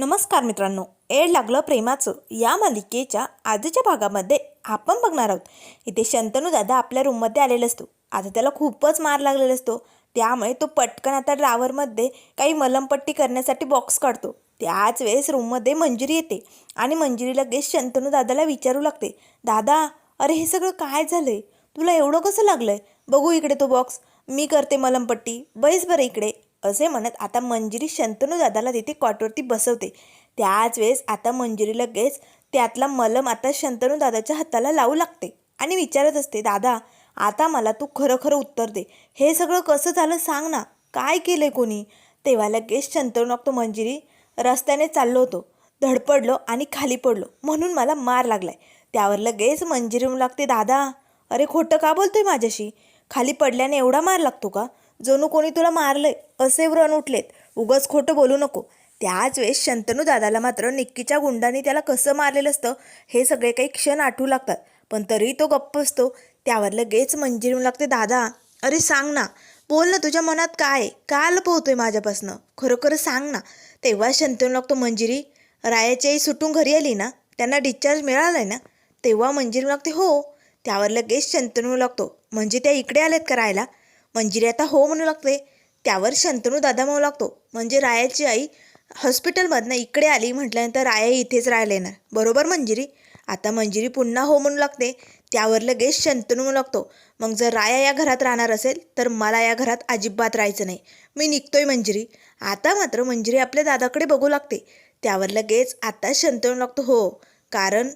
नमस्कार मित्रांनो एड लागलं प्रेमाचं. या मालिकेच्या आजच्या भागामध्ये आपण बघणार आहोत. इथे शंतनू दादा आपल्या रूममध्ये आलेला असतो. आता त्याला खूपच मार लागलेला असतो. त्यामुळे तो पटकन आता ड्रावरमध्ये काही मलमपट्टी करण्यासाठी बॉक्स काढतो. त्याच वेळेस रूममध्ये मंजुरी येते आणि मंजुरी लगेच शंतनू दादाला विचारू लागते. दादा अरे हे सगळं काय झालं आहे तुला एवढं कसं लागलं आहे बघू इकडे तो बॉक्स मी करते मलमपट्टी. बैस बरं इकडे. असे म्हणत आता मंजिरी शंतनू दादाला तिथे कॉटवरती बसवते. त्याच वेळेस आता मंजिरी लगेच त्यातला मलम आता शंतनू दादाच्या हाताला लावू लागते आणि विचारत असते दादा आता मला तू खरं खरं उत्तर दे. हे सगळं कसं झालं सांग ना. काय केलंय कोणी? तेव्हा लगेच शंतनू लागतो मंजिरी रस्त्याने चाललो होतो. धडपडलो आणि खाली पडलो. म्हणून मला मार लागलाय. त्यावर लगेच मंजिरी लागते दादा अरे खोटं का बोलतोय माझ्याशी? खाली पडल्याने एवढा मार लागतो का? जणू कोणी तुला मारलंय असे व्रण उठलेत. उगाच खोटं बोलू नको. त्याच वेळेस शंतनू दादाला मात्र निक्कीच्या गुंडांनी त्याला कसं मारलेलं असतं हे सगळे काही क्षण आठवू लागतात. पण तरी तो गप्प असतो. त्यावर लगेच मंजिरी लागते. दादा अरे सांग ना बोल ना तुझ्या मनात काय? आहे? का लपवतोय माझ्यापासनं. खरोखर सांग ना. तेव्हा शंतनू लागतो मंजिरी. रायाची आई सुटून घरी आली ना? त्यांना डिस्चार्ज मिळालाय ना? तेव्हा मंजिरी लागते हो. त्यावर लगेच शंतनू लागतो. म्हणजे त्या इकडे आलेत का राहायला मंजिरी आता हो म्हणू लागते. त्यावर शंतनू दादा म्हणू लागतो. म्हणजे रायाची आई हॉस्पिटलमधनं इकडे आली म्हटल्यानंतर राया इथेच राहायला येणार. बरोबर मंजिरी? आता मंजिरी पुन्हा हो म्हणू लागते. त्यावर लगेच शंतनू म्हणू लागतो. मग जर राया या घरात राहणार असेल तर मला या घरात अजिबात राहायचं नाही. मी निघतोय मंजिरी. आता मात्र मंजिरी आपल्या दादाकडे बघू लागते. त्यावर लगेच आता शंतनू लागतो हो कारण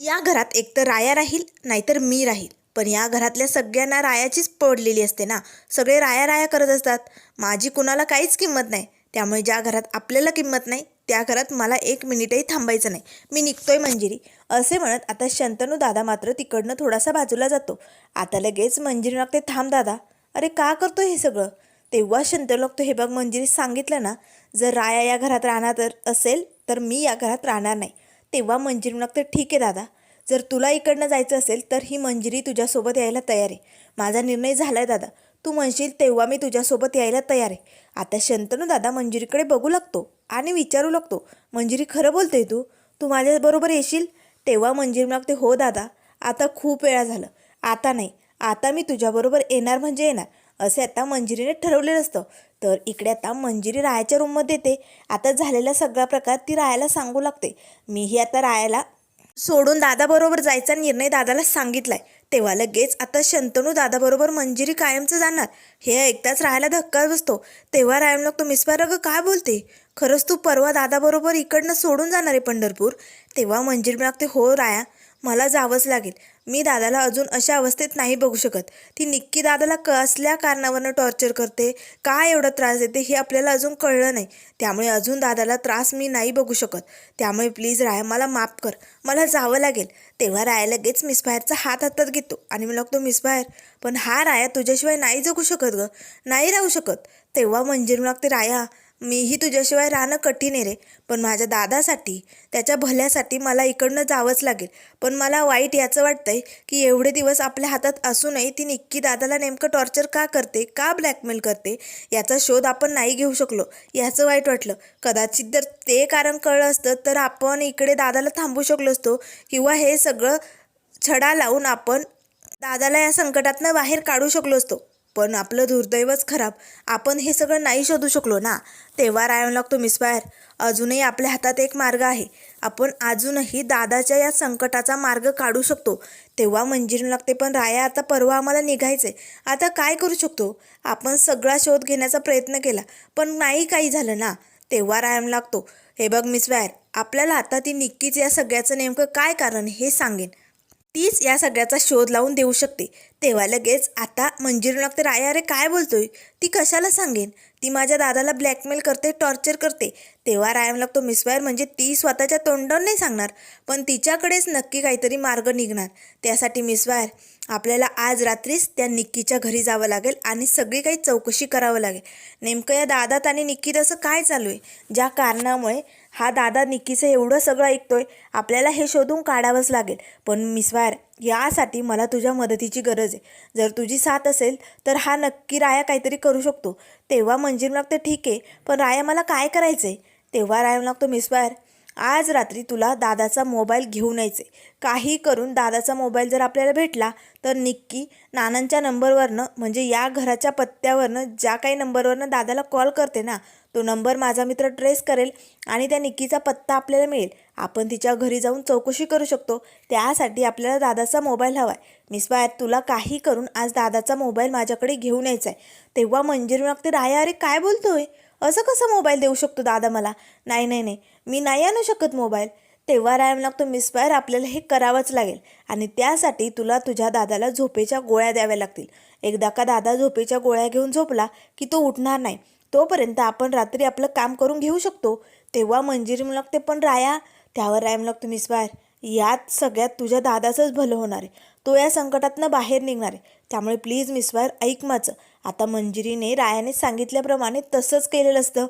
या घरात एकतर राया राहील नाहीतर मी राहील. पण या घरातल्या सगळ्यांना रायाचीच पडलेली असते ना. सगळे राया राया करत असतात. माझी कुणाला काहीच किंमत नाही. त्यामुळे ज्या घरात आपल्याला किंमत नाही त्या घरात मला एक मिनिटही थांबायचं नाही. मी निघतोय मंजिरी. असे म्हणत आता शंतनू दादा मात्र तिकडनं थोडासा बाजूला जातो. आता लगेच मंजिरी लागते थांब दादा. अरे का करतो हे सगळं? तेव्हा शंतनू लागतो हे बघ मंजिरी सांगितलं ना जर राया या घरात राहणार तर असेल तर मी या घरात राहणार नाही. तेव्हा मंजिरी लागते ठीक आहे दादा. जर तुला इकडनं जायचं असेल तर ही मंजिरी तुझ्यासोबत यायला तयार आहे. माझा निर्णय झाला आहे दादा. तू म्हणशील तेव्हा मी तुझ्यासोबत यायला तयार आहे. आता शंतनू दादा मंजिरीकडे बघू लागतो आणि विचारू लागतो मंजिरी खरं बोलते तू? तू माझ्याबरोबर येशील? तेव्हा मंजिरी लागते हो दादा. आता खूप वेळा झालं. आता नाही. आता मी तुझ्याबरोबर येणार म्हणजे येणार. असे आता मंजिरीने ठरवलेलं असतं. तर इकडे आता मंजिरी रायाच्या रूममध्ये येते. आता झालेला सगळा प्रकार ती रायाला सांगू लागते. मीही आता रायाला सोडून दादाबरोबर जायचा निर्णय दादाला सांगितलाय. तेव्हा लगेच आता शंतनू दादाबरोबर मंजिरी कायमचं जाणार. हे ऐकताच राहायला धक्का बसतो. तेव्हा रायम लागतो मिसबार अगं काय बोलते? खरंच तू परवा दादाबरोबर इकडनं सोडून जाणार आहे पंढरपूर? तेव्हा मंजिरी लागते हो राया मला जावंच लागेल. मी दादाला अजून अशा अवस्थेत नाही बघू शकत. ती निक्की दादाला कसल्या कारणावरनं टॉर्चर करते? काय एवढा त्रास देते हे आपल्याला अजून कळलं नाही. त्यामुळे अजून दादाला त्रास मी नाही बघू शकत. त्यामुळे प्लीज राया मला माफ कर. मला जावं लागेल. तेव्हा राया लगेच मिसबाहेरचा हात हातात घेतो आणि मी लागतो मिसबाहेर पण हा राया तुझ्याशिवाय नाही जगू शकत ग. नाही राहू शकत. तेव्हा मंजिरी लागते राया मीही तुझ्याशिवाय राहणं कठीण आहे रे. पण माझ्या दादासाठी त्याच्या भल्यासाठी मला इकडनं जावंच लागेल. पण मला वाईट याचं वाटतंय की एवढे दिवस आपल्या हातात असूनही ती निक्की दादाला नेमकं टॉर्चर का करते का ब्लॅकमेल करते याचा शोध आपण नाही घेऊ शकलो. याचं वाईट वाटलं. कदाचित जर ते कारण कळलं असतं तर आपण इकडे दादाला थांबू शकलो असतो किंवा हे सगळं छडा लावून आपण दादाला या संकटातनं बाहेर काढू शकलो असतो. पण आपलं दुर्दैवच खराब. आपण हे सगळं नाही शोधू शकलो ना? तेव्हा रायम लागतो मिसफायर अजूनही आपल्या हातात एक मार्ग आहे. आपण अजूनही दादाच्या या संकटाचा मार्ग काढू शकतो. तेव्हा मंजिरून लागते पण राया आता परवा आम्हाला निघायचंय. आता काय करू शकतो? आपण सगळा शोध घेण्याचा प्रयत्न केला पण नाही काही झालं ना? तेव्हा रायम लागतो. हे बघ मिसबायर आपल्याला आता ती निक्कीच या सगळ्याचं नेमकं काय कारण हे सांगेन. तीच या सगळ्याचा शोध लावून देऊ शकते. तेव्हा लगेच आता मंजिरी लागते राया अरे काय बोलतोय? ती कशाला सांगेन? ती माझ्या दादाला ब्लॅकमेल करते टॉर्चर करते. तेव्हा रायम लागतो मिसवायर म्हणजे ती स्वतःच्या तोंडावर नाही सांगणार पण तिच्याकडेच नक्की काहीतरी मार्ग निघणार. त्यासाठी मिसवायर आपल्याला आज रात्रीच त्या निक्कीच्या घरी जावं लागेल आणि सगळी काही चौकशी करावं लागेल. नेमकं या दादात आणि निक्कीत असं काय चालू आहे? ज्या कारणामुळे हा दादा निक्कीचं एवढं सगळं ऐकतोय आपल्याला हे शोधून काढावंच लागेल. पण मिसवायर यासाठी मला तुझ्या मदतीची गरज आहे. जर तुझी साथ असेल तर हा नक्की राया काहीतरी करू शकतो. तेव्हा मंजिरी तर ठीक आहे पण राया मला काय करायचं आहे तेव्हा राहायला लागतो मिसवायर आज रात्री तुला दादाचा मोबाईल घेऊन यायचे. काही करून दादाचा मोबाईल जर आपल्याला भेटला तर निक्की नानांच्या नंबरवरनं म्हणजे या घराच्या पत्त्यावरनं ज्या काही नंबरवरनं दादाला कॉल करते ना तो नंबर माझा मित्र ट्रेस करेल आणि त्या निक्कीचा पत्ता आपल्याला मिळेल. आपण तिच्या घरी जाऊन चौकशी करू शकतो. त्यासाठी आपल्याला दादाचा मोबाईल हवा आहे मिस बाहेर तुला काही करून आज दादाचा मोबाईल माझ्याकडे घेऊन यायचा आहे तेव्हा मंजिरी मागते राया अरे काय बोलतोय? असं कसं मोबाईल देऊ शकतो दादा मला? नाही नाही नाही. मी नाही आणू शकत मोबाईल. तेव्हा रायम लागतो मिसफायर आपल्याला हे करावंच लागेल. आणि त्यासाठी तुला तुझ्या दादाला झोपेच्या गोळ्या द्याव्या लागतील. एकदा का दादा झोपेच्या गोळ्या घेऊन झोपला की तो उठणार नाही. तोपर्यंत आपण रात्री आपलं काम करून घेऊ शकतो. तेव्हा मंजिरी लागते पण राया त्यावर रायम लागतो मिसफायर. यात सगळ्यात तुझ्या दादाचंच भलं होणार आहे. तो या संकटातनं बाहेर निघणार आहे. त्यामुळे प्लीज मिसवायर ऐक माझं. आता मंजिरीने रायाने सांगितल्याप्रमाणे तसंच केलेलं असतं.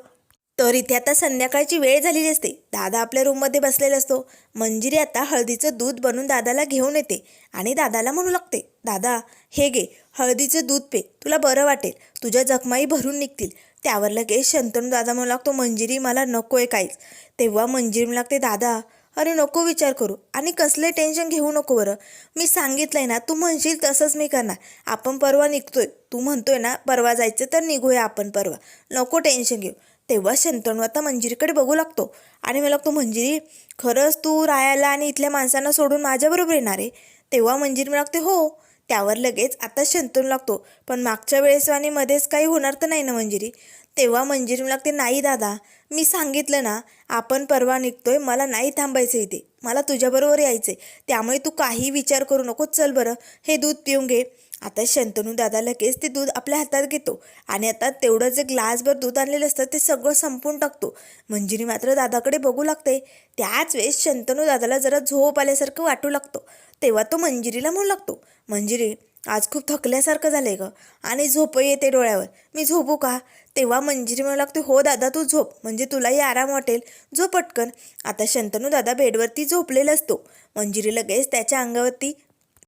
तर इथे आता संध्याकाळची वेळ झालेली असते. दादा आपल्या रूममध्ये बसलेला असतो. मंजिरी आता हळदीचं दूध बनवून दादाला घेऊन येते आणि दादाला म्हणू लागते दादा हे घे हळदीचं दूध पे तुला बरं वाटेल. तुझ्या जखमाई भरून निघतील. त्यावर लगेच शंतनू दादा म्हणू लागतो मंजिरी मला नको आहे काहीच तेव्हा मंजिरी म्हणू लागते दादा अरे नको विचार करू. आणि कसले टेन्शन घेऊ नको बरं. मी सांगितलंय ना तू म्हणशील तसंच मी करणार. आपण परवा निघतोय. तू म्हणतोय ना परवा जायचं तर निघूया आपण परवा. नको टेन्शन घेऊ. तेव्हा शंतनू आता मंजिरीकडे बघू लागतो. आणि मला लागतो मंजिरी खरंच तू रायाला आणि इथल्या माणसांना सोडून माझ्याबरोबर येणार आहे? तेव्हा मंजिरी मला लागते हो. त्यावर लगेच आता शंतनू लागतो. पण मागच्या वेळेस आणि मध्येच काही होणार तर नाही ना मंजिरी? तेव्हा मंजिरी मला लागते नाही दादा मी सांगितलं ना आपण परवा निघतोय मला नाही थांबायचं इथे मला तुझ्याबरोबर यायचं त्यामुळे तू काही विचार करू नको चल बरं हे दूध पिऊन घे. आता शंतनू दादा लगेच ते दूध आपल्या हातात घेतो आणि आता तेवढं जे ग्लासभर दूध आणलेलं असतं ते सगळं संपून टाकतो. मंजिरी मात्र दादाकडे बघू लागते. त्याच वेळेस शंतनू दादाला जरा झोप आल्यासारखं वाटू लागतो. तेव्हा तो मंजिरीला म्हणू लागतो मंजिरी आज खूप थकल्यासारखं झालंय ग आणि झोप येते डोळ्यावर. मी झोपू का? तेव्हा मंजिरी म्हणू लागते हो दादा तू झोप. म्हणजे तुलाही आराम वाटेल. झो पटकन. आता शंतनू दादा बेडवरती झोपलेला असतो. मंजिरी लगेच त्याच्या अंगावरती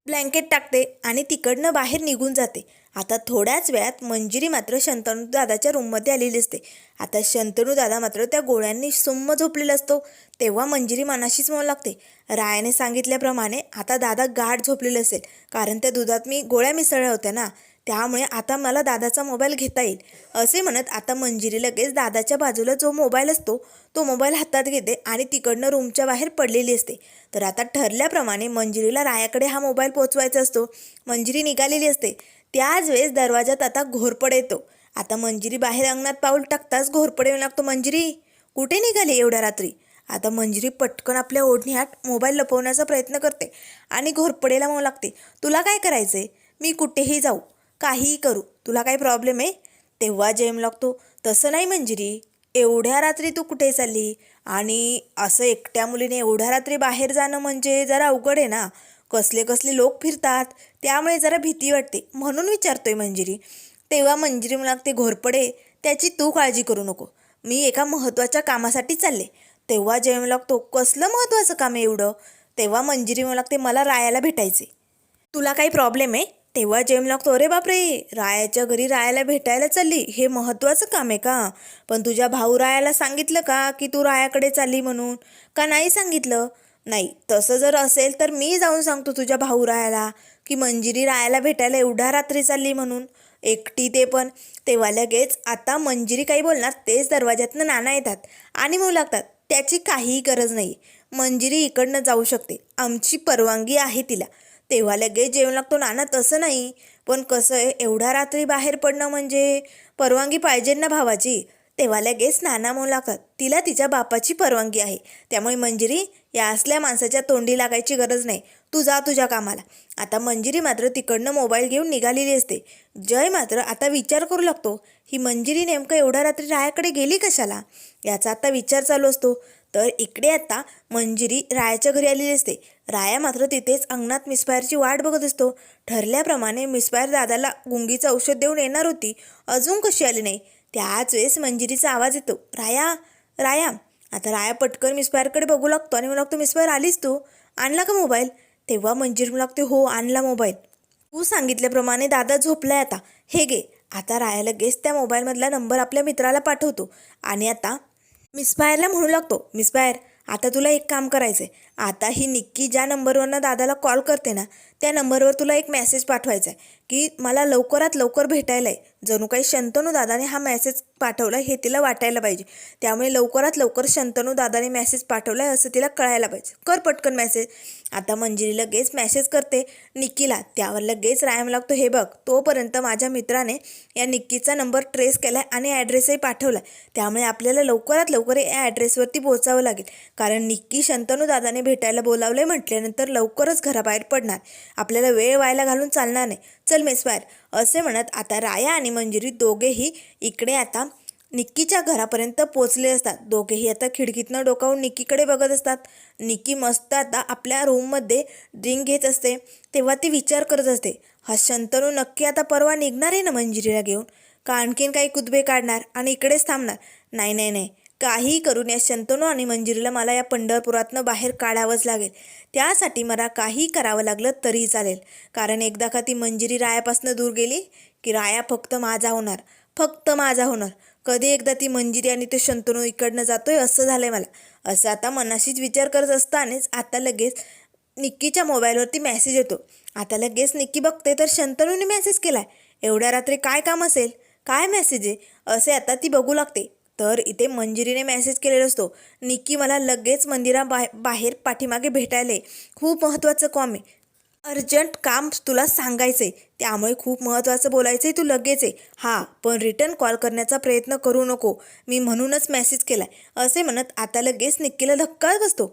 ब्लँकेट टाकते आणि तिकडनं बाहेर निघून जाते. आता थोड्याच वेळात मंजिरी मात्र शंतनू दादाच्या रूममध्ये आलेली असते. आता शंतनू दादा मात्र त्या गोळ्यांनी सुम्म झोपलेला असतो. तेव्हा मंजिरी मनाशीच म्हणू लागते रायाने सांगितल्याप्रमाणे आता दादा गाढ झोपलेलं असेल. कारण त्या दुधात मी गोळ्या मिसळल्या होत्या ना. त्यामुळे आता मला दादाचा मोबाईल घेता येईल. असे म्हणत आता मंजिरी लगेच दादाच्या बाजूला जो मोबाईल असतो तो मोबाईल हातात घेते आणि तिकडनं रूमच्या बाहेर पडलेली असते. तर आता ठरल्याप्रमाणे मंजिरीला रायाकडे हा मोबाईल पोचवायचा असतो. मंजिरी निघालेली असते. त्याच वेळेस दरवाजात आता घोरपड येतो. आता मंजिरी बाहेर अंगणात पाऊल टाकताच घोरपड येऊ लागतो. मंजिरी कुठे निघाली एवढ्या रात्री? आता मंजिरी पटकन आपल्या ओढण्यात मोबाईल लपवण्याचा प्रयत्न करते आणि घोरपडेला म्हणू लागते तुला काय करायचंय? मी कुठेही जाऊ. काहीही करू. तुला काही प्रॉब्लेम आहे? तेव्हा जेम लागतो. तसं नाही मंजिरी. एवढ्या रात्री तू कुठे चालली? आणि असं एकट्या मुलीने एवढ्या रात्री बाहेर जाणं म्हणजे जरा अवघड आहे ना? कसले कसले लोक फिरतात त्यामुळे जरा भीती वाटते. म्हणून विचारतोय मंजिरी. तेव्हा मंजिरी मला लागते घोरपडे त्याची तू काळजी करू नको. मी एका महत्त्वाच्या कामासाठी चालले. तेव्हा जेम लागतो कसलं महत्त्वाचं काम आहे एवढं? तेव्हा मंजिरी मला लागते मला रायाला भेटायचे तुला काही प्रॉब्लेम आहे? तेव्हा जेम लागतो अरे बापरे रायाच्या घरी रायाला भेटायला चालली हे महत्त्वाचं काम आहे का? पण तुझ्या भाऊ रायाला सांगितलं का की तू रायाकडे चालली म्हणून? का नाही सांगितलं? नाही तसं जर असेल तर मी जाऊन सांगतो तुझ्या भाऊ रायाला की मंजिरी रायाला भेटायला एवढ्या रात्री चालली म्हणून. एकटी ते पण. तेव्हा लगेच आता मंजिरी काही बोलणार तेच दरवाज्यातनं नाना येतात आणि म्हणू लागतात. त्याची काहीही गरज नाही. मंजिरी इकडनं जाऊ शकते. आमची परवानगी आहे तिला. तेव्हा लगेच जेवण लागतो. नाना तसं नाही. पण कसं आहे एवढ्या रात्री बाहेर पडणं म्हणजे परवानगी पाहिजे ना भावाची? तेव्हा लगेच नाना मुलाखत. तिला तिच्या बापाची परवानगी आहे. त्यामुळे मंजिरी या असल्या माणसाच्या तोंडी लागायची गरज नाही. तू जा तुझ्या कामाला. आता मंजिरी मात्र तिकडनं मोबाईल घेऊन निघालेली असते. जय मात्र आता विचार करू लागतो. ही मंजिरी नेमकं एवढ्या रात्री रायाकडे गेली कशाला? याचा आता विचार चालू असतो. तर इकडे आता मंजिरी रायाच्या घरी आलेली असते. राया मात्र तिथेच अंगणात मिसफायरची वाट बघत असतो. ठरल्याप्रमाणे मिसफायर दादाला गुंगीचं औषध देऊन येणार होती. अजून कशी आली नाही? त्याच वेळेस मंजिरीचा आवाज येतो. राया राया आता राया पटकन मिसफायरकडे बघू लागतो आणि म्हणू लागतो मिसफायर आलीस तू? आणला का मोबाईल? तेव्हा मंजिरी म्हणू लागते हो आणला मोबाईल. तू सांगितल्याप्रमाणे दादा झोपलाय आता. हे गे आता राया लगेच त्या मोबाईलमधला नंबर आपल्या मित्राला पाठवतो. आणि आता मिसफायरला म्हणू लागतो. मिसफायर आता तुला एक काम करायचं आहे आता ही निक्की ज्या नंबरवरनं दादाला कॉल करते ना त्या नंबरवर तुला एक मेसेज पाठवायचा आहे की मला लवकरात लवकर भेटायला आहे जणू काही शंतनू दादाने हा मेसेज पाठवला हे तिला वाटायला पाहिजे. त्यामुळे लवकरात लवकर शंतनू दादाने मेसेज पाठवला आहे असं तिला कळायला पाहिजे. कर पटकन मेसेज आता मंजिरी लगेच मेसेज करते निक्कीला त्यावर लगेच रायम लागतो. हे बघ तोपर्यंत माझ्या मित्राने या निक्कीचा नंबर ट्रेस केला आहे आणि ॲड्रेसही पाठवला आहे त्यामुळे आपल्याला लवकरात लवकर या ॲड्रेसवरती पोहोचावं लागेल. कारण निक्की शंतनू दादाने भेटायला बोलावलं म्हटल्यानंतर लवकरच घराबाहेर पडणार. आपल्याला वेळ व्हायला घालून चालणार नाही. चल मेसवायर असे म्हणत आता राया आणि मंजिरी दोघेही इकडे आता निक्कीच्या घरापर्यंत पोचले असतात. दोघेही आता खिडकीतनं डोकावून निक्कीकडे बघत असतात. निक्की मस्त आता आपल्या रूममध्ये ड्रिंक घेत असते. तेव्हा ती विचार करत असते हा शंतनू नक्की आता परवा निघणार आहे ना मंजिरीला घेऊन? का आणखीन काही कुदबे काढणार आणि इकडेच थांबणार. नाही नाही नाही. काहीही करून या शंतनू आणि मंजिरीला मला या पंढरपुरातनं बाहेर काढावंच लागेल. त्यासाठी मला काही करावं लागलं तरी चालेल. कारण एकदा का ती मंजिरी रायापासून दूर गेली की राया फक्त माझा होणार. फक्त माझा होणार. कधी एकदा ती मंजिरी आणि ते शंतनू इकडनं जातोय असं झालंय मला. असं आता मनाशीच विचार करत असतानाच आता लगेच निक्कीच्या मोबाईलवरती मेसेज येतो. आता लगेच निक्की बघते तर शंतनूने मेसेज केलाय. एवढ्या रात्री काय काम असेल? काय मेसेज आहे? असे आता ती बघू लागते. तर इथे मंजिरीने मेसेज केलेला असतो. निक्की मला लगेच मंदिरा बाहेर पाठीमागे भेटायला आहे खूप महत्त्वाचं काम आहे. अर्जंट काम तुला सांगायचं आहे त्यामुळे खूप महत्त्वाचं बोलायचं आहे तू लगेच आहे हां पण रिटर्न कॉल करण्याचा प्रयत्न करू नको. मी म्हणूनच मेसेज केला आहे असे म्हणत आता लगेच निक्कीला धक्का बसतो.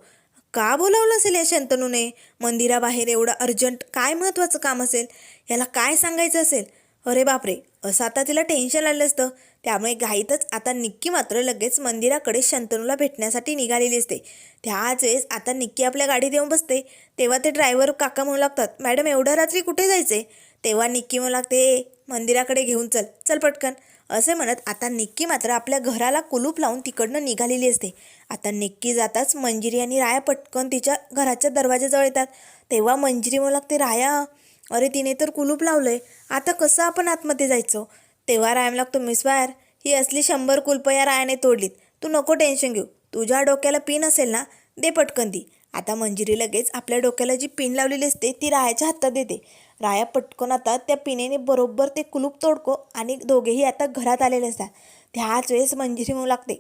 का बोलावलं असेल या शंतनूने? मंदिराबाहेर एवढं अर्जंट काय महत्त्वाचं काम असेल? याला काय सांगायचं असेल? अरे बापरे असं आता तिला टेन्शन आलं असतं. त्यामुळे घाईतच आता निक्की मात्र लगेच मंदिराकडे शंतनूला भेटण्यासाठी निघालेली असते. त्याच वेळेस आता निक्की आपल्या गाडीत येऊन बसते. तेव्हा ते ड्रायव्हर काका म्हणू लागतात मॅडम एवढ्या रात्री कुठे जायचे तेव्हा निक्की म्हणू लागते "ए, मंदिराकडे घेऊन चल चल पटकन. असे म्हणत आता निक्की मात्र आपल्या घराला कुलूप लावून तिकडनं निघालेली असते. आता निक्की जाताच मंजिरी आणि राया पटकन तिच्या घराच्या दरवाजाजवळ येतात. तेव्हा मंजिरी म्हणू लागते राया अरे तिने तर कुलूप लावलंय. आता कसं आपण आतमध्ये जायचं? तेव्हा रायम लागतो मिस वायर ही असली शंभर कुलपं या रायाने तोडलीत. तू नको टेन्शन घेऊ. तुझ्या डोक्याला पिन असेल ना दे पटकन दी आता मंजिरी लगेच आपल्या डोक्याला जी पिन लावलेली असते ती रायाच्या हातात देते. राया पटकन आता त्या पिनेने बरोबर ते कुलूप तोडको आणि दोघेही आता घरात आलेले असतात. त्याच वेळेस मंजिरी म्हणू लागते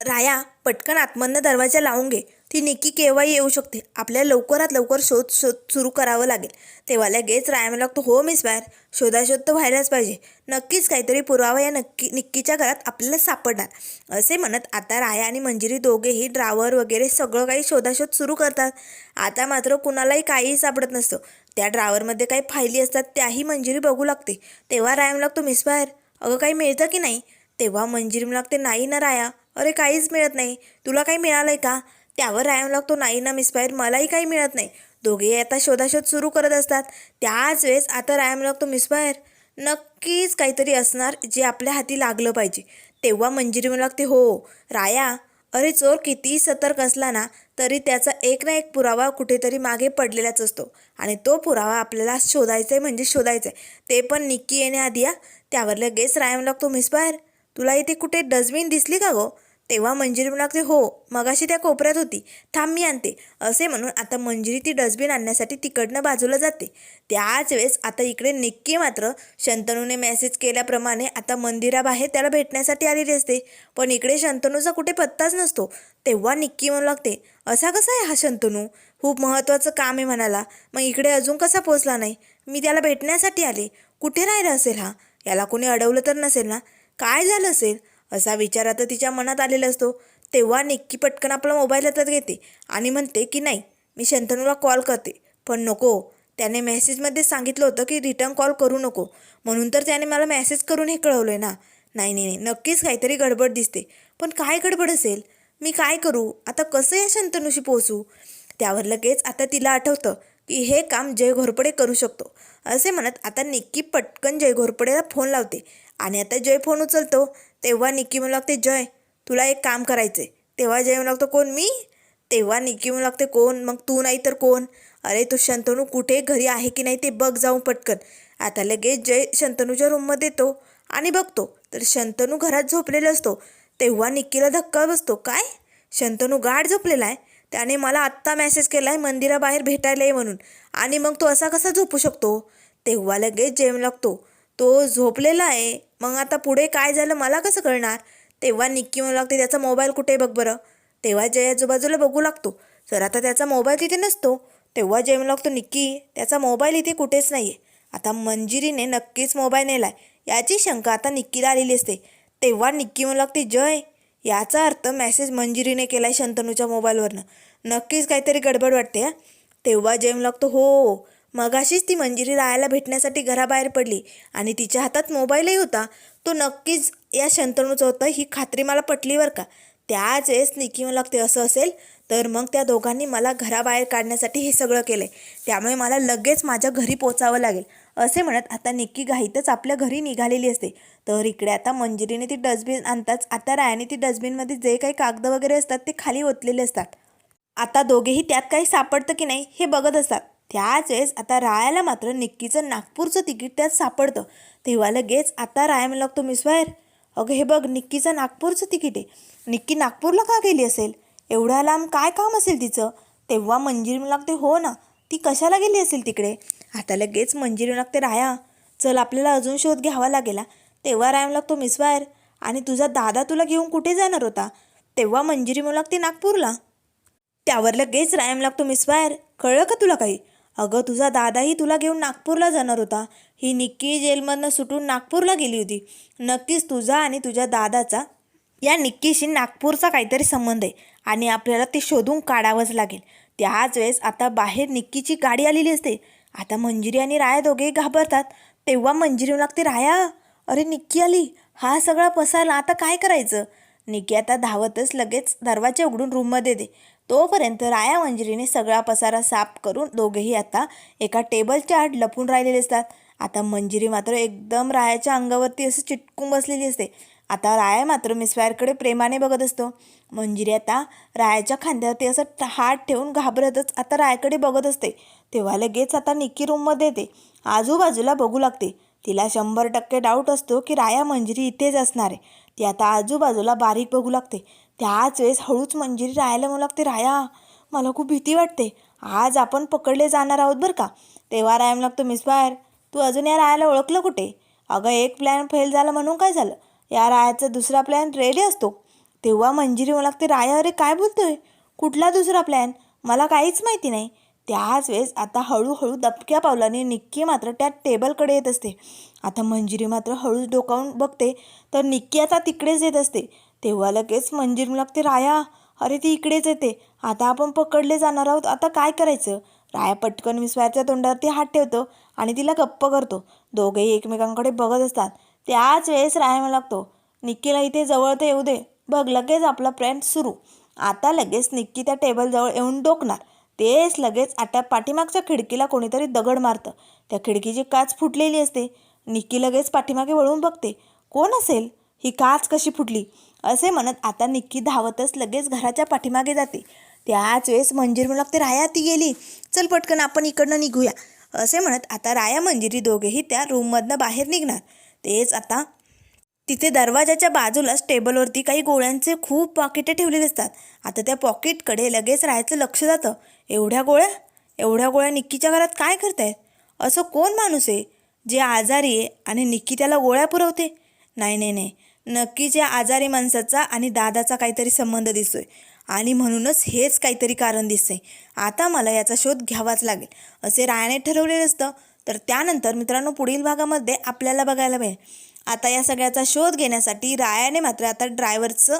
राया पटकन आतमधनं दरवाजा लावून घे. ती निक्की केव्हाही येऊ शकते. आपल्याला लवकरात लवकर शोध शोध सुरू करावं लागेल. तेव्हा लगेच रायमा मला लागतो हो मिस बाहेर शोधाशोध तर व्हायलाच पाहिजे. नक्कीच काहीतरी पुरावा या नक्की निक्कीच्या घरात आपल्याला सापडणार. असे म्हणत आता राया आणि मंजिरी दोघेही ड्रावर वगैरे सगळं काही शोधाशोध सुरू करतात. आता मात्र कुणालाही काहीही सापडत नसतं. त्या ड्रावरमध्ये काही फायली असतात त्याही मंजिरी बघू लागते. तेव्हा रायम लागतो मिस बाहेर अगं काही मिळतं की नाही? तेव्हा मंजिरी मला लागते नाही ना राया. अरे काहीच मिळत नाही. तुला काही मिळालं आहे का? त्यावर रायम लागतो. नाही ना मिसफायर मलाही काही मिळत नाही. दोघेही आता शोधाशोध सुरू करत असतात. त्याच वेळेस आता रायम लागतो मिसफायर नक्कीच काहीतरी असणार जे आपल्या हाती लागलं पाहिजे. तेव्हा मंजिरी मला लागते हो राया अरे चोर कितीही सतर्क असला ना तरी त्याचा एक ना एक पुरावा कुठेतरी मागे पडलेलाच असतो. आणि तो पुरावा आपल्याला शोधायचा आहे म्हणजे शोधायचा आहे ते पण निक्की येण्याआधी या त्यावर लगेच रायम लागतो मिसफायर तुला इथे कुठे डस्टबिन दिसली का गो? तेव्हा मंजिरी म्हणू लागते हो मगाशी त्या कोपऱ्यात होती. थांब मी आणते. असे म्हणून आता मंजिरी ती डस्टबिन आणण्यासाठी तिकडनं बाजूला जाते. त्याच वेळेस आता इकडे निक्की मात्र शंतनूने मेसेज केल्याप्रमाणे आता मंदिराबाहेर त्याला भेटण्यासाठी आलेली असते. पण इकडे शंतनूचा कुठे पत्ताच नसतो. तेव्हा निक्की म्हणू लागते असा कसा आहे हा शंतनू? खूप महत्त्वाचं काम आहे म्हणाला. मग इकडे अजून कसा पोचला नाही? मी त्याला भेटण्यासाठी आले. कुठे राहिला असेल हा? याला कोणी अडवलं तर नसेल ना? काय झालं असेल? असा विचार आता तिच्या मनात आलेला असतो. तेव्हा निक्की पटकन आपला मोबाईल हातात घेते आणि म्हणते की नाही मी शंतनूला कॉल करते. पण नको. त्याने मेसेजमध्ये सांगितलं होतं की रिटर्न कॉल करू नको. म्हणून तर त्याने मला मेसेज करून हे कळवलं आहे ना. नाही नाही नाही. नक्कीच काहीतरी गडबड दिसते. पण काय गडबड असेल? मी काय करू? आता कसं या शंतनूशी पोचू त्यावर लगेच आता तिला आठवतं की हे काम जय घोरपडे करू शकतो. असे म्हणत आता निक्की पटकन जय घोरपडेला फोन लावते. आणि आता जय फोन उचलतो. तेव्हा निक्की म्हणू लागते जय तुला एक काम करायचं आहे तेव्हा जय म्हणू लागतो कोण मी? तेव्हा निक्की म्हणू लागते कोण? मग तू नाही तर कोण? अरे तू शंतनू कुठे? घरी आहे की नाही ते बघ जाऊन पटकन. आता लगेच जय शंतनूच्या रूममध्ये येतो आणि बघतो. तर शंतनू घरात झोपलेला असतो. तेव्हा निक्कीला धक्का बसतो काय? शंतनू गाढ झोपलेला आहे? त्याने मला आत्ता मेसेज केला आहे मंदिराबाहेर भेटायला ये म्हणून. आणि मग तो असा कसा झोपू शकतो? तेव्हा लगेच जेम लागतो तो झोपलेला आहे. मग आता पुढे काय झालं मला कसं कळणार? तेव्हा निक्की म्हणू लागते त्याचा मोबाईल कुठे आहे बघ बरं? तेव्हा जय आजूबाजूला बघू लागतो. तर आता त्याचा मोबाईल तिथे नसतो. तेव्हा जय म्हणू लागतो निक्की त्याचा मोबाईल इथे कुठेच नाही आहे आता मंजिरीने नक्कीच मोबाईल नेला आहे याची शंका आता निक्कीला आलेली असते. तेव्हा निक्की म्हणू लागते जय याचा अर्थ मेसेज मंजिरीने केला आहे शंतनूच्या मोबाईलवरनं नक्कीच काहीतरी गडबड वाटते तेव्हा जय म्हणू लागतो हो मगाशीच ती मंजिरी राहायला भेटण्यासाठी घराबाहेर पडली आणि तिच्या हातात मोबाईलही होता. तो नक्कीच या शंतनूचा होता ही खात्री मला पटली बरं का. त्याच वेळेस निकी लागते असं असेल तर मग त्या दोघांनी मला घराबाहेर काढण्यासाठी हे सगळं केलं आहे त्यामुळे मला लगेच माझ्या घरी पोचावं लागेल. असे म्हणत आता निक्की घाईतच आपल्या घरी निघालेली असते. तर इकडे आता मंजिरीने ती डस्टबिन आणताच आता रायाने ती डस्टबिनमध्ये जे काही कागद वगैरे असतात ते खाली ओतलेले असतात. आता दोघेही त्यात काही सापडतं की नाही हे बघत असतात. त्याच वेळेस आता रायाला मात्र निक्कीचं नागपूरचं तिकीट त्यात सापडतं. तेव्हा लगेच आता राया म्हणू लागतो मिस वायर अगं हे बघ निक्कीचं नागपूरचं तिकीट आहे. निक्की नागपूरला का गेली असेल? एवढ्या लांब काय काम असेल तिचं? तेव्हा मंजिरी म्हणू लागते हो ना ती कशाला गेली असेल तिकडे? आता लगेच मंजिरी म्हणू लागते राया चल आपल्याला अजून शोध घ्यावा लागेल. तेव्हा राया म्हणू लागतो मिस वायर आणि तुझा दादा तुला घेऊन कुठे जाणार होता? तेव्हा मंजिरी म्हणू लागते नागपूरला. त्यावर लगेच रायम लागतो मिस वायर कळलं का तुला काही? अगं तुझा दादाही तुला घेऊन नागपूरला जाणार होता. ही निक्की जेलमधनं सुटून नागपूरला गेली होती. नक्कीच तुझा आणि तुझ्या दादाचा या निक्कीशी नागपूरचा काहीतरी संबंध आहे आणि आपल्याला ते शोधून काढावंच लागेल. त्याच वेळेस आता बाहेर निक्कीची गाडी आलेली असते. आता मंजिरी आणि राया दोघेही घाबरतात. तेव्हा मंजिरी लागते राया अरे निक्की आली. हा सगळा पसारला आता काय करायचं? निकी आता धावतच लगेच दरवाजा उघडून रूममध्ये दे. तोपर्यंत राया मंजिरीने सगळा पसारा साफ करून दोघेही आता एका टेबलच्या आड लपून राहिलेले असतात. आता मंजिरी मात्र एकदम रायाच्या अंगावरती असं चिटकून बसलेली असते. आता राया मात्र मिसवायरकडे प्रेमाने बघत असतो. मंजिरी आता रायाच्या खांद्यावरती असं हात ठेवून घाबरतच आता रायाकडे बघत असते. तेव्हा लगेच आता निक्की रूममध्ये येते. आजूबाजूला बघू लागते. तिला शंभर टक्के डाऊट असतो की राया मंजिरी इथेच असणार आहे. ती आता आजूबाजूला बारीक बघू लागते. त्याच वेळेस हळूच मंजिरी राहायला म्हणू लागते राया मला खूप भीती वाटते. आज आपण पकडले जाणार आहोत बरं का? तेव्हा राया म्हणू लागतो मिस बाहेर तू अजून या रायाला ओळखलं कुठे? अगं एक प्लॅन फेल झाला म्हणून काय झालं? या रायाचा दुसरा प्लॅन रेडी असतो. तेव्हा मंजिरी म्हणू लागते राया अरे काय बोलतोय? कुठला दुसरा प्लॅन मला काहीच माहिती नाही. त्याच वेळेस आता हळूहळू दबक्या पावलाने निक्की मात्र त्या टेबलकडे येत असते. आता मंजिरी मात्र हळूच डोकावून बघते तर निक्की आता तिकडेच येत असते. तेव्हा लगेच मंजिरी लागते राया अरे ती इकडेच येते. आता आपण पकडले जाणार आहोत आता काय करायचं? राया पटकन विस्वायच्या तोंडावरती हात ठेवतो आणि तिला गप्प करतो. दोघेही एकमेकांकडे बघत असतात. त्याच वेळेस राया लागतो निक्कीला इथे जवळ तर येऊ दे. बघ लगेच आपला प्रेम सुरू. आता लगेच निक्की त्या टेबलजवळ येऊन डोकणार. तेच लगेच आता पाठीमागच्या खिडकीला कोणीतरी दगड मारतं. त्या खिडकीची काच फुटलेली असते. निक्की लगेच पाठीमागे वळून बघते. कोण असेल? ही काच कशी फुटली? असे म्हणत आता निक्की धावतच लगेच घराच्या पाठीमागे जाते. त्याच वेळेस मंजिर म्हणू लागते राया ती गेली. चल पटकन आपण इकडनं निघूया. असे म्हणत आता राया मंजिरी दोघेही त्या रूममधनं बाहेर निघणार. तेच आता तिथे दरवाजाच्या बाजूलाच टेबलवरती काही गोळ्यांचे खूप पॉकेटे ठेवलेले असतात. आता त्या पॉकेटकडे लगेच राहायचं लक्ष जातं. एवढ्या गोळ्या? एवढ्या गोळ्या निक्कीच्या घरात काय करतायत? असं कोण माणूस आहे जे आजारी आहे आणि निक्की त्याला गोळ्या पुरवते? नाही नाही नाही. नक्कीच या आजारी माणसाचा आणि दादाचा काहीतरी संबंध दिसतोय. आणि म्हणूनच हेच काहीतरी कारण दिसतंय. आता मला याचा शोध घ्यावाच लागेल. असे रायाने ठरवलेलं असतं. तर त्यानंतर मित्रांनो पुढील भागामध्ये आपल्याला बघायला मिळेल. आता या सगळ्याचा शोध घेण्यासाठी रायाने मात्र आता ड्रायव्हरचं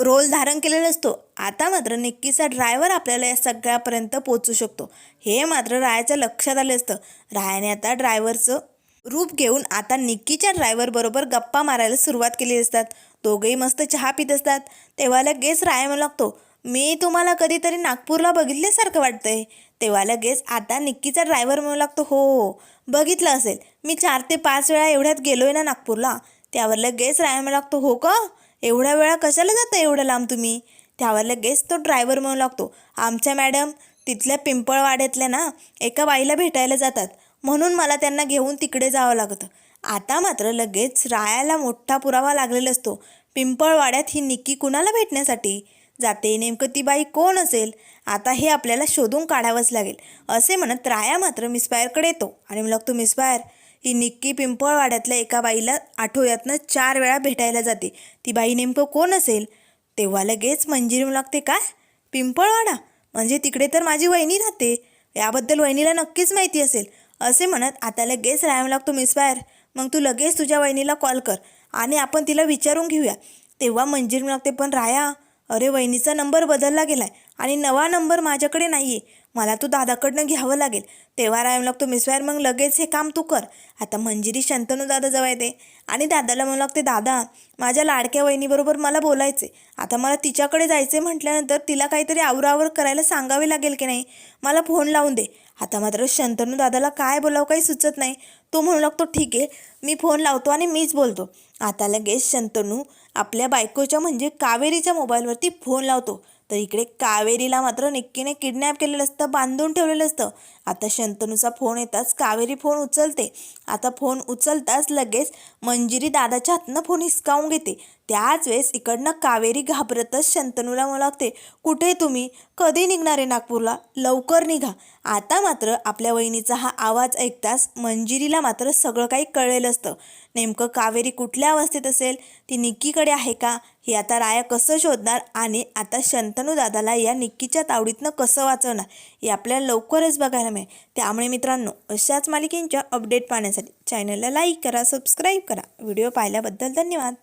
रोल धारण केलेला असतो. आता मात्र निक्कीचा ड्रायव्हर आपल्याला या सगळ्यापर्यंत पोचू शकतो. हे मात्र रायाच्या लक्षात आलं असतं. रायाने आता ड्रायव्हरचं रूप घेऊन आता निक्कीच्या ड्रायव्हर बरोबर गप्पा मारायला सुरुवात केली असतात. दोघेही मस्त चहा पित असतात. तेव्हा लगेच राया म्हणू लागतो मी तुम्हाला कधीतरी नागपूरला बघितल्यासारखं वाटतंय. तेव्हा लगेच आता निक्कीचा ड्रायव्हर म्हणू लागतो हो हो बघितलं असेल. मी चार ते पाच वेळा एवढ्यात गेलो आहे ना नागपूरला. त्यावर लगेच राया म्हणू लागतो हो का? एवढ्या वेळा कशाला जाता एवढ्या लांब तुम्ही? त्यावर लगेच तो ड्रायव्हर म्हणू लागतो आमच्या मॅडम तिथल्या पिंपळवाड्यातल्या ना एका बाईला भेटायला जातात. म्हणून मला त्यांना घेऊन तिकडे जावं लागतं. आता मात्र लगेच रायाला मोठा पुरावा लागलेला असतो. पिंपळवाड्यात ही निक्की कुणाला भेटण्यासाठी? जाते नेमकं ती बाई कोण असेल? आता हे आपल्याला शोधून काढावंच लागेल. असे म्हणत राया मात्र मिसबायरकडे येतो आणि मग लागतो मिसबायर ही निक्की पिंपळवाड्यातल्या एका बाईला आठवड्यातनं चार वेळा भेटायला जाते. ती बाई नेमकं कोण असेल? तेव्हा लगेच मंजिरी लागते काय? पिंपळवाडा? म्हणजे तिकडे तर माझी वहिनी राहते. याबद्दल वहिनीला नक्कीच माहिती असेल. असे म्हणत आता लगेच राहायला लागतो मिसबायर मग तू लगेच तुझ्या वहिनीला कॉल कर आणि आपण तिला विचारून घेऊया. तेव्हा मंजिरी लागते पण राया अरे वहिनीचा नंबर बदलला गेलाय आणि नवा नंबर माझ्याकडे नाही आहे मला तू दादाकडनं घ्यावं लागेल. तेव्हा राहायला लागतो मिसवायर मग लगेच हे काम तू कर. आता मंजिरी शंतनू दादा जवळ येते. आणि दादाला म्हणू लागते दादा माझ्या लाडक्या वहिनीबरोबर मला बोलायचे आता मला तिच्याकडे जायचे म्हटल्यानंतर तिला काहीतरी आवरावर करायला सांगावे लागेल की नाही? मला फोन लावून दे. आता मात्र शंतनू दादाला काय बोलावं काही सुचत नाही. तो म्हणू लागतो ठीक आहे मी फोन लावतो आणि मीच बोलतो. आता लगेच शंतनू आपल्या बायकोच्या म्हणजे कावेरीच्या मोबाईलवरती फोन लावतो. तर इकडे कावेरीला मात्र निक्कीने किडनॅप केलेलं असतं बांधून ठेवलेलं असतं. आता शंतनूचा फोन येताच कावेरी फोन उचलते. आता फोन उचलताच लगेच मंजिरी दादाच्या हातनं फोन हिसकावून घेते. त्याच वेळेस इकडनं कावेरी घाबरतच शंतनूला मला लागते कुठे तुम्ही? कधी निघणार आहे नागपूरला? लवकर निघा. आता मात्र आपल्या वहिनीचा हा आवाज ऐकताच मंजिरीला मात्र सगळं काही कळलेलं असतं. नेमकं कावेरी कुठल्या अवस्थेत असेल? ती निक्कीकडे आहे का? हे आता राया कसं शोधणार आणि आता शंतनू दादाला या निक्कीच्या तावडीतनं कसं वाचवणार हे आपल्याला लवकरच बघायला मिळेल. त्यामुळे मित्रांनो अशाच मालिकेंच्या अपडेट पाहण्यासाठी चॅनलला लाईक करा सबस्क्राईब करा. व्हिडिओ पाहिल्याबद्दल धन्यवाद.